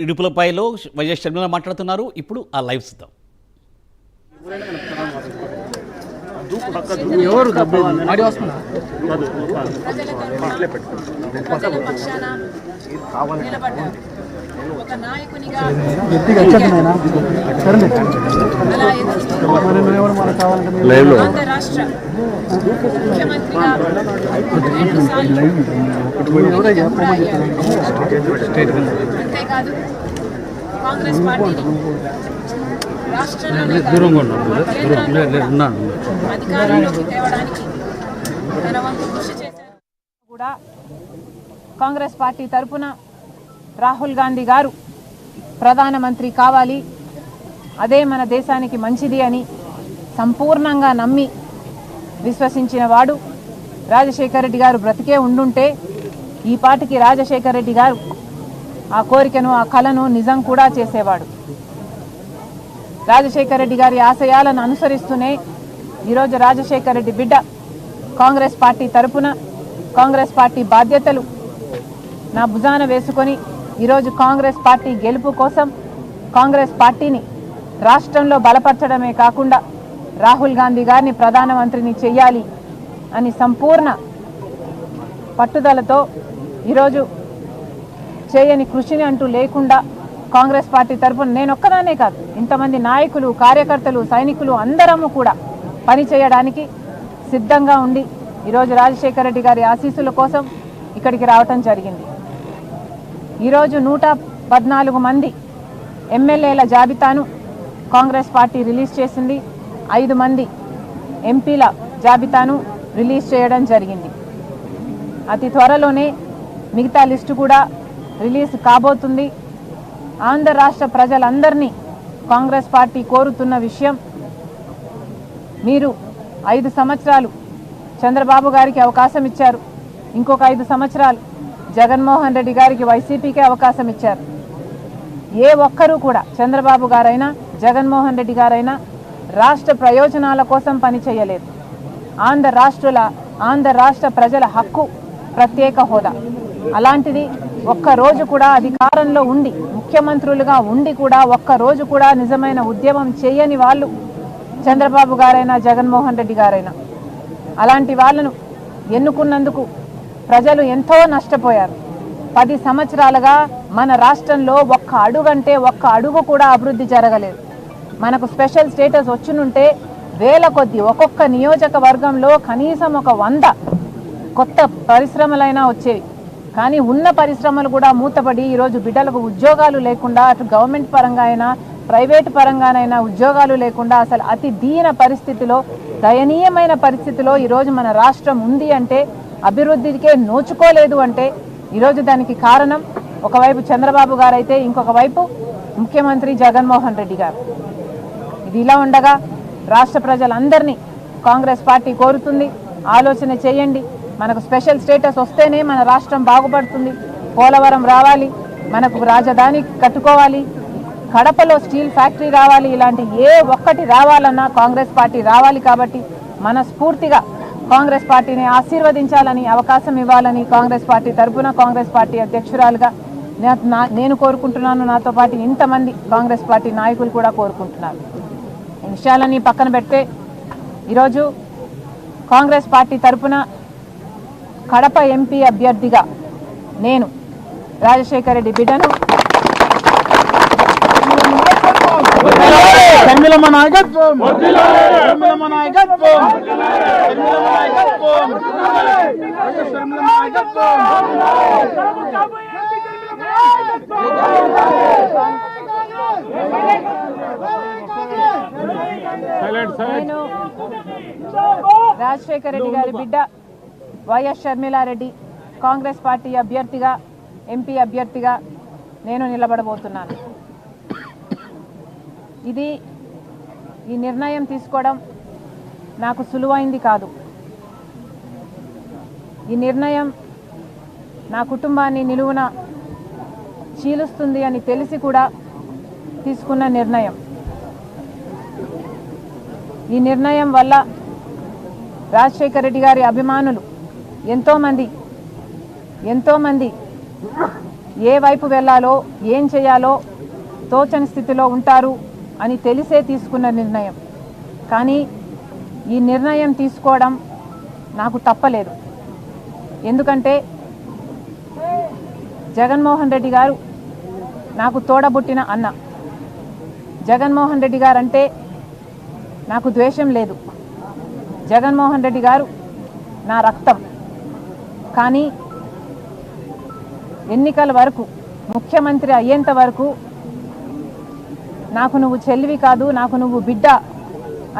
ఇడుపులపైలో YS Sharmila మాట్లాడుతున్నారు. ఇప్పుడు ఆ లైవ్ చూద్దాం ఎవరు ఒక నాయకునిగా ఆంధ్ర రాష్ట్ర ముఖ్యమంత్రిగా రెండు సార్లు కాంగ్రెస్ పార్టీని రాష్ట్రంలోనే కాదు, కేంద్రంలో అధికారంలోకి తేవడానికి తన వంతు కృషి చేశారు. కూడా కాంగ్రెస్ పార్టీ తరపున రాహుల్ గాంధీ గారు ప్రధానమంత్రి కావాలి. అదే మన దేశానికి మంచిది అని సంపూర్ణంగా నమ్మి విశ్వసించిన వాడు రాజశేఖర రెడ్డి గారు బ్రతికే ఉండుంటే ఈ పాటికి రాజశేఖర రెడ్డి గారు ఆ కోరికను ఆ కళను నిజం కూడా చేసేవాడు. రాజశేఖర రెడ్డి గారి ఆశయాలను అనుసరిస్తూనే ఈరోజు రాజశేఖర రెడ్డి బిడ్డ కాంగ్రెస్ పార్టీ తరపున కాంగ్రెస్ పార్టీ బాధ్యతలు నా భుజాన వేసుకొని ఈరోజు కాంగ్రెస్ పార్టీ గెలుపు కోసం కాంగ్రెస్ పార్టీని రాష్ట్రంలో బలపరచడమే కాకుండా రాహుల్ గాంధీ గారిని ప్రధానమంత్రిని చెయ్యాలి అని సంపూర్ణ పట్టుదలతో ఈరోజు చేయని కృషిని అంటూ లేకుండా కాంగ్రెస్ పార్టీ తరఫున నేను ఒక్కదానే కాదు ఇంతమంది నాయకులు కార్యకర్తలు సైనికులు అందరము కూడా పని చేయడానికి సిద్ధంగా ఉండి ఈరోజు రాజశేఖర రెడ్డి గారి ఆశీస్సుల కోసం ఇక్కడికి రావటం జరిగింది. ఈరోజు నూట పద్నాలుగు మంది ఎమ్మెల్యేల జాబితాను కాంగ్రెస్ పార్టీ రిలీజ్ చేసింది. ఐదు మంది ఎంపీల జాబితాను రిలీజ్ చేయడం జరిగింది. అతి త్వరలోనే మిగతా లిస్టు కూడా రిలీజ్ కాబోతుంది. ఆంధ్ర రాష్ట్ర ప్రజలందరినీ కాంగ్రెస్ పార్టీ కోరుతున్న విషయం మీరు ఐదు సంవత్సరాలు చంద్రబాబు గారికి అవకాశం ఇచ్చారు. ఇంకొక ఐదు సంవత్సరాలు జగన్మోహన్ రెడ్డి గారికి వైసీపీకే అవకాశం ఇచ్చారు. ఏ ఒక్కరూ కూడా చంద్రబాబు గారైనా జగన్మోహన్ రెడ్డి గారైనా రాష్ట్ర ప్రయోజనాల కోసం పని చేయలేదు. ఆంధ్ర రాష్ట్రుల ఆంధ్ర రాష్ట్ర ప్రజల హక్కు ప్రత్యేక హోదా. అలాంటిది ఒక్క రోజు కూడా అధికారంలో ఉండి ముఖ్యమంత్రులుగా ఉండి కూడా ఒక్క రోజు కూడా నిజమైన ఉద్యమం చేయని వాళ్ళు చంద్రబాబు గారైనా జగన్మోహన్ రెడ్డి గారైనా. అలాంటి వాళ్ళను ఎన్నుకున్నందుకు ప్రజలు ఎంతో నష్టపోయారు. పది సంవత్సరాలుగా మన రాష్ట్రంలో ఒక్క అడుగంటే ఒక్క అడుగు కూడా అభివృద్ధి జరగలేదు. మనకు స్పెషల్ స్టేటస్ వచ్చినుంటే వేల కొద్ది ఒక్కొక్క నియోజకవర్గంలో కనీసం ఒక వంద కొత్త పరిశ్రమలైనా వచ్చేవి. కానీ ఉన్న పరిశ్రమలు కూడా మూతపడి ఈరోజు బిడ్డలకు ఉద్యోగాలు లేకుండా అటు గవర్నమెంట్ పరంగా అయినా ప్రైవేట్ పరంగానైనా ఉద్యోగాలు లేకుండా అసలు అతి దీన పరిస్థితిలో దయనీయమైన పరిస్థితిలో ఈరోజు మన రాష్ట్రం ఉంది అంటే అభివృద్ధికే నోచుకోలేదు అంటే ఈరోజు దానికి కారణం ఒకవైపు చంద్రబాబు గారు అయితే ఇంకొక వైపు ముఖ్యమంత్రి జగన్మోహన్ రెడ్డి గారు. ఇది ఇలా ఉండగా రాష్ట్ర ప్రజలందరినీ కాంగ్రెస్ పార్టీ కోరుతుంది ఆలోచన చేయండి. మనకు స్పెషల్ స్టేటస్ వస్తేనే మన రాష్ట్రం బాగుపడుతుంది. పోలవరం రావాలి మనకు రాజధాని కట్టుకోవాలి కడపలో స్టీల్ ఫ్యాక్టరీ రావాలి ఇలాంటి ఏ ఒక్కటి రావాలన్నా కాంగ్రెస్ పార్టీ రావాలి కాబట్టి మనస్ఫూర్తిగా కాంగ్రెస్ పార్టీని ఆశీర్వదించాలని అవకాశం ఇవ్వాలని కాంగ్రెస్ పార్టీ తరఫున కాంగ్రెస్ పార్టీ అధ్యక్షురాలుగా నా- నేను కోరుకుంటున్నాను. నాతో పాటు ఇంతమంది కాంగ్రెస్ పార్టీ నాయకులు కూడా కోరుకుంటున్నారు. విషయాలన్నీ పక్కన పెడితే ఈరోజు కాంగ్రెస్ పార్టీ తరఫున కడప ఎంపీ అభ్యర్థిగా నేను రాజశేఖర రెడ్డి బిడ్డను. నాయకత్వం. నాయకత్వం. నేను రాజశేఖర రెడ్డి గారి బిడ్డ. వైఎస్ షర్మిలారెడ్డి కాంగ్రెస్ పార్టీ అభ్యర్థిగా ఎంపీ అభ్యర్థిగా నేను నిలబడబోతున్నాను. ఇది ఈ నిర్ణయం తీసుకోవడం నాకు సులువైంది కాదు. ఈ నిర్ణయం నా కుటుంబాన్ని నిలువున చీలుస్తుంది అని తెలిసి కూడా తీసుకున్న నిర్ణయం. ఈ నిర్ణయం వల్ల రాజశేఖర రెడ్డి గారి అభిమానులు ఎంతోమంది ఎంతోమంది ఏ వైపు వెళ్ళాలో ఏం చేయాలో తోచని స్థితిలో ఉంటారు అని తెలిసే తీసుకున్న నిర్ణయం. కానీ ఈ నిర్ణయం తీసుకోవడం నాకు తప్పలేదు. ఎందుకంటే జగన్మోహన్ రెడ్డి గారు నాకు తోడబుట్టిన అన్న. జగన్మోహన్ రెడ్డి గారు అంటే నాకు ద్వేషం లేదు. జగన్మోహన్ రెడ్డి గారు నా రక్తం. కానీ ఎన్నికల వరకు ముఖ్యమంత్రి అయ్యేంత వరకు నాకు నువ్వు చెల్లివి కాదు నాకు నువ్వు బిడ్డ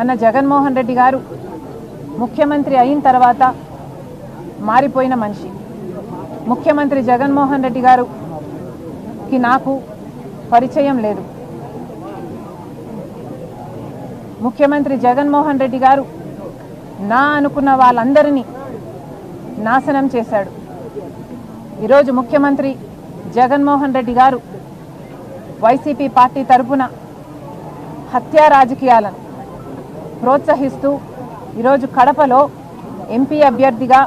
అన్న జగన్మోహన్ రెడ్డి గారు ముఖ్యమంత్రి అయిన తర్వాత మారిపోయిన మనిషి. ముఖ్యమంత్రి జగన్మోహన్ రెడ్డి గారుకి నాకు పరిచయం లేదు. ముఖ్యమంత్రి జగన్మోహన్ రెడ్డి గారు నా అనుకున్న వాళ్ళందరినీ నాశనం చేశాడు. ఈరోజు ముఖ్యమంత్రి జగన్మోహన్ రెడ్డి గారు వైసీపీ పార్టీ తరఫున హత్యా రాజకీయాలను ప్రోత్సహిస్తూ ఈరోజు కడపలో ఎంపీ అభ్యర్థిగా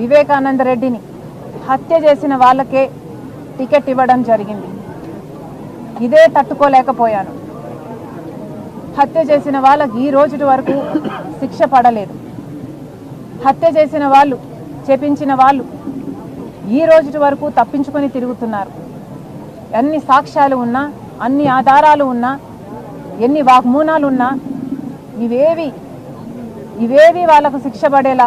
వివేకానంద రెడ్డిని హత్య చేసిన వాళ్ళకే టికెట్ ఇవ్వడం జరిగింది. ఇదే తట్టుకోలేకపోయాను. హత్య చేసిన వాళ్ళకి ఈ రోజు వరకు శిక్ష పడలేదు. హత్య చేసిన వాళ్ళు చేపించిన వాళ్ళు ఈ రోజు వరకు తప్పించుకొని తిరుగుతున్నారు. ఎన్ని సాక్ష్యాలు ఉన్నా అన్ని ఆధారాలు ఉన్నా ఎన్ని వాగ్మూనాలు ఉన్నా ఇవేవి ఇవేవి వాళ్ళకు శిక్ష పడేలా